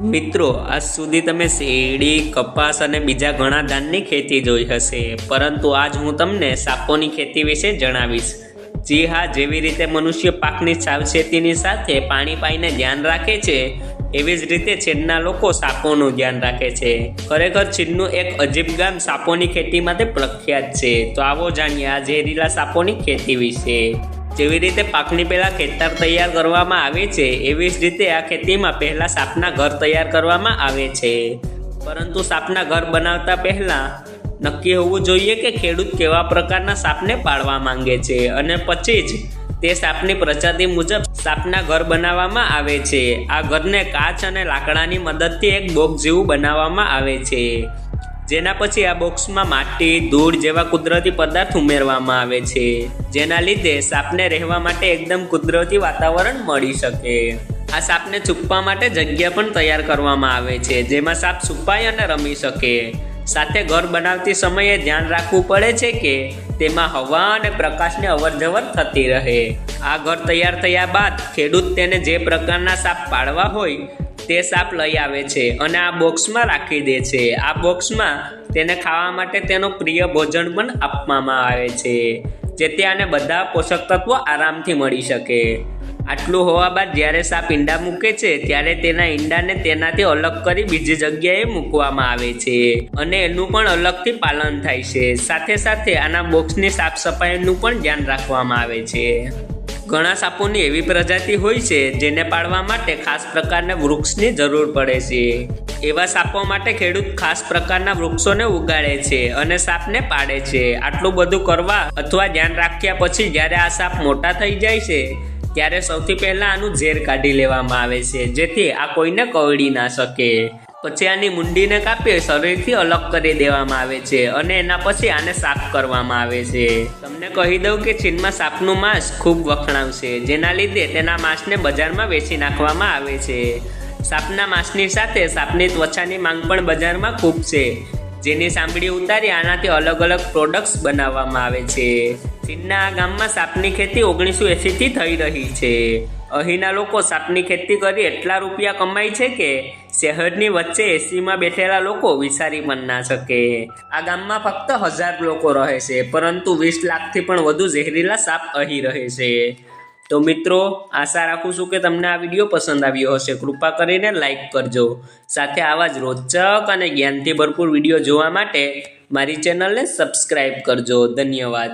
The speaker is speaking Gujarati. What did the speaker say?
મિત્રો, આજ સુધી તમે શેરડી, કપાસ અને બીજા ઘણા ધાનની ખેતી જોઈ હશે. પરંતુ આજ હું તમને સાપોની ખેતી વિશે જણાવીશ. જી હા, જેવી રીતે મનુષ્ય પાકની સાવચેતીની સાથે પાણી પાઈને ધ્યાન રાખે છે, એવી જ રીતે ચીનના લોકો સાપોનું ધ્યાન રાખે છે. ખરેખર ચીનનું એક અજીબ ગામ સાપોની ખેતી માટે પ્રખ્યાત છે. તો આવો જાણીએ આ ઝેરીલા સાપોની ખેતી વિશે. જેવી રીતે પાકની પહેલાં ખેતર તૈયાર કરવામાં આવે છે, એવી જ રીતે આ ખેતીમાં પહેલાં સાપના ઘર તૈયાર કરવામાં આવે છે. પરંતુ સાપના ઘર બનાવતા પહેલાં નક્કી હોવું જોઈએ કે ખેડૂત કેવા પ્રકારના સાપને પાળવા માંગે છે અને પછી જ તે સાપની પ્રજાતિ મુજબ સાપના ઘર બનાવવામાં આવે છે. આ ઘરને કાચ અને લાકડાની મદદથી એક બોક્સ જેવું બનાવવામાં આવે છે. જેના પછી આ બોક્સમાં માટી, ધૂળ જેવા કુદરતી પદાર્થ ઉમેરવામાં આવે છે. જેના લીધે સાપને રહેવા માટે એકદમ કુદરતી વાતાવરણ મળી શકે. આ સાપને છુપવા માટે જગ્યા પણ તૈયાર કરવામાં આવે છે, જેમાં સાપ છુપાય અને રમી શકે. સાથે ઘર બનાવતી સમયે ધ્યાન રાખવું પડે છે કે તેમાં હવા અને પ્રકાશની અવરજવર થતી રહે. આ ઘર તૈયાર થયા બાદ ખેડૂત તેને જે પ્રકારના સાપ પાડવા હોય તે સાપ લઈ આવે છે અને આ બોક્સમાં રાખી દે છે. આ બોક્સમાં તેને ખાવા માટે તેનું પ્રિય ભોજન પણ આપવામાં આવે છે, જેથી આને બધા પોષક તત્વો આરામથી મળી શકે. આટલું હોવા બાદ જ્યારે સાપ ઈંડા મૂકે છે, ત્યારે તેના ઈંડાને તેનાથી અલગ કરી બીજી જગ્યાએ મૂકવામાં આવે છે અને એનું પણ અલગથી પાલન થાય છે. સાથે સાથે આના બોક્સની સાફ સફાઈનું પણ ધ્યાન રાખવામાં આવે છે. ઘણા સાપોની એવી પ્રજાતિ હોય છે જેને પાળવા માટે ખાસ પ્રકારના વૃક્ષની જરૂર પડે છે. એવા સાપો માટે ખેડૂત ખાસ પ્રકારના વૃક્ષોને ઉગાડે છે અને સાપને પાડે છે. આટલું બધું કરવા અથવા ધ્યાન રાખ્યા પછી જ્યારે આ સાપ મોટા થઈ જાય છે, ત્યારે સૌથી પહેલાં આનું ઝેર કાઢી લેવામાં આવે છે, જેથી આ કોઈને કવડી ના શકે. પછી આની મુંડીને કાપી શરીરથી અલગ કરી દેવામાં આવે છે અને એના પછી આને સાફ કરવામાં આવે છે. તમને કહી દઉં કે ચીનમાં સાપનું માંસ ખૂબ વખણાવશે, જેના લીધે તેના માંસને બજારમાં વેચી નાખવામાં આવે છે. સાપના માંસની સાથે સાપની ત્વચાની માંગ પણ બજારમાં ખૂબ છે. જેની સાંભળી ઉતારી આનાથી અલગ અલગ પ્રોડક્ટ્સ બનાવવામાં આવે છે. ચીનના આ ગામમાં સાપની ખેતી ઓગણીસો એંસીથી થઈ રહી છે. અહીંના લોકો સાપની ખેતી કરી એટલા રૂપિયા કમાય છે કે શહેરની વચ્ચે એસીમાં બેઠેલા લોકો વિચારી પણ ના શકે. આ ગામમાં ફક્ત હજાર લોકો રહે છે, પરંતુ વીસ લાખથી પણ વધુ ઝેરીલા સાપ અહીં રહે છે. તો મિત્રો, આશા રાખું છું કે તમને આ વીડિયો પસંદ આવ્યો હશે. કૃપા કરીને લાઈક કરજો. સાથે આવા જ રોચક અને જ્ઞાનથી ભરપૂર વીડિયો જોવા માટે મારી ચેનલને સબસ્ક્રાઈબ કરજો. ધન્યવાદ.